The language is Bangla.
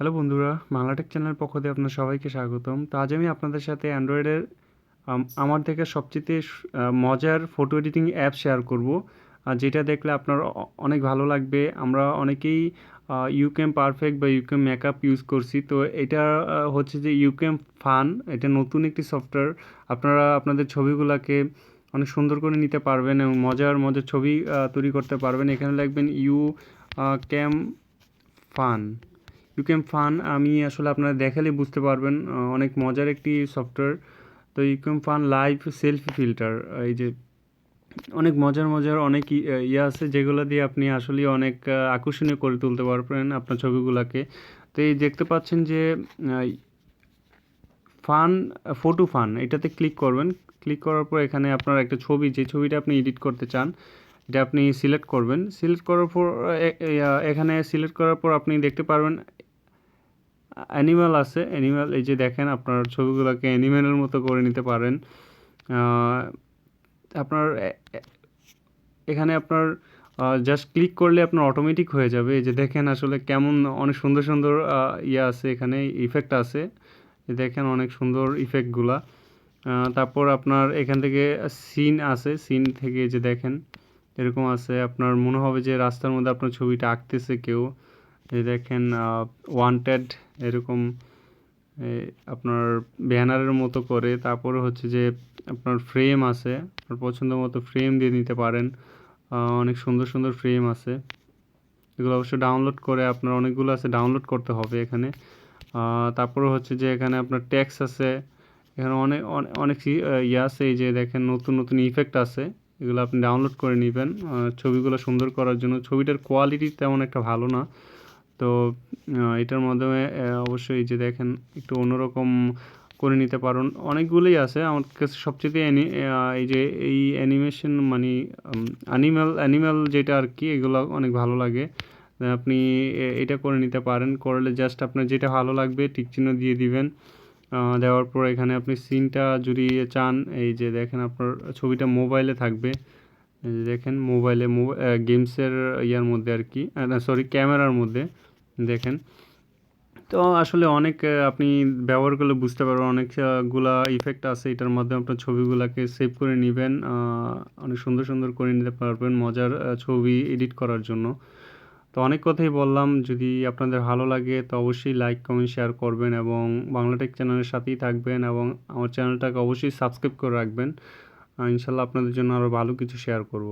হ্যালো বন্ধুরা বাংলাটেক চ্যানেলের পক্ষ থেকে আপনার সবাইকে স্বাগতম। তো আজ আমি আপনাদের সাথে অ্যান্ড্রয়েডের আমার থেকে সবচেয়ে মজার ফটো এডিটিং অ্যাপ শেয়ার করব। যেটা দেখলে আপনার অনেক ভালো লাগবে। আমরা অনেকেই ইউকেম পারফেক্ট বা ইউকেম মেকআপ ইউজ করছি। তো এটা হচ্ছে যে ইউকেম ফান এটা নতুন একটি সফটওয়্যার আপনারা আপনাদের ছবিগুলোকে অনেক সুন্দর করে নিতে পারবেন এবং মজার মজার ছবি তৈরি করতে পারবেন। এখানে লিখবেন YouCam fun YouCam fun আমি আসলে আপনারা দেখালে বুঝতে পারবেন অনেক মজার একটি সফটওয়্যার তো you YouCam fun live selfie filter এই যে অনেক মজার মজার অনেক ইয়ে আছে যেগুলো দিয়ে আপনি আসলে অনেক আকর্ষণীয় করে তুলতে পারবেন আপনার ছবিগুলোকে। তো এই দেখতে পাচ্ছেন যে ফান ফটো ফান এটাতে ক্লিক করবেন। ক্লিক করার পর এখানে আপনার একটা ছবি, যে ছবিটা আপনি এডিট করতে চান এটা আপনি সিলেক্ট করবেন। সিলেক্ট করার পর এখানে সিলেক্ট করার পর আপনি দেখতে পারবেন অ্যানিমাল আছে। অ্যানিমাল এই যে দেখেন আপনার ছবিগুলোকে অ্যানিম্যালের মতো করে নিতে পারেন। আপনার এখানে আপনার জাস্ট ক্লিক করলে আপনার অটোমেটিক হয়ে যাবে। এই যে দেখেন আসলে কেমন, অনেক সুন্দর সুন্দর ইয়ে আছে এখানে ইফেক্ট আছে। দেখেন অনেক সুন্দর ইফেক্টগুলা তারপর আপনার এখান থেকে সিন আছে। সিন থেকে যে দেখেন এরকম আছে। আপনার মনে হবে যে রাস্তার মধ্যে আপনার ছবিটা আঁকতেছে কেউ। এই দেখেন ওয়ান্টেড এরকম আপনার ব্যানারের মতো করে। তারপরে হচ্ছে যে আপনার ফ্রেম আছে। আপনার পছন্দ মতো ফ্রেম দিয়ে নিতে পারেন। অনেক সুন্দর সুন্দর ফ্রেম আছে। এগুলো অবশ্য ডাউনলোড করে আপনার অনেকগুলো আছে ডাউনলোড করতে হবে এখানে। তারপরে হচ্ছে যে এখানে আপনার ট্যাক্স আছে। এখানে অনেক অনেক অনেক ইয়ে আছে। এই যে দেখেন, নতুন নতুন ইফেক্ট আছে। এগুলো আপনি ডাউনলোড করে নেবেন। ছবিগুলো সুন্দর করার জন্য। ছবিটার কোয়ালিটি তেমন একটা ভালো না। তো এটার মাধ্যমে অবশ্যই যে দেখেন, একটু অন্যরকম করে নিতে পারেন। অনেকগুলোই আছে। আমার কাছে সবচেয়ে এই যে এই অ্যানিমেশন মানে অ্যানিম্যাল অ্যানিম্যাল যেটা আর কি, এগুলো অনেক ভালো লাগে। আপনি এটা করে নিতে পারেন। করলে জাস্ট আপনার যেটা ভালো লাগবে টিক চিহ্ন দিয়ে দিবেন। দেওয়ার পর এখানে আপনি সিনটা যদি চান, এই যে দেখেন আপনার ছবিটা মোবাইলে থাকবে। দেখেন মোবাইলে গেমসের ইয়ার মধ্যে আর কি সরি ক্যামেরার মধ্যে দেখেন। তো আসলে অনেক আপনি ব্যবহার করলে বুঝতে পারবেন অনেকগুলা ইফেক্ট আছে। এটার মাধ্যমে আপনার ছবিগুলোকে সেভ করে নেবেন অনেক সুন্দর সুন্দর করে নিতে পারবেন মজার ছবি এডিট করার জন্য। তো অনেক কথাই বললাম। যদি আপনাদের ভালো লাগে তো অবশ্যই লাইক কমেন্ট শেয়ার করবেন এবং বাংলাটেক চ্যানেলের সাথেই থাকবেন এবং আমার চ্যানেলটাকে অবশ্যই সাবস্ক্রাইব করে রাখবেন। ইনশাল্লাহ আপনাদের জন্য আরও ভালো কিছু শেয়ার করব।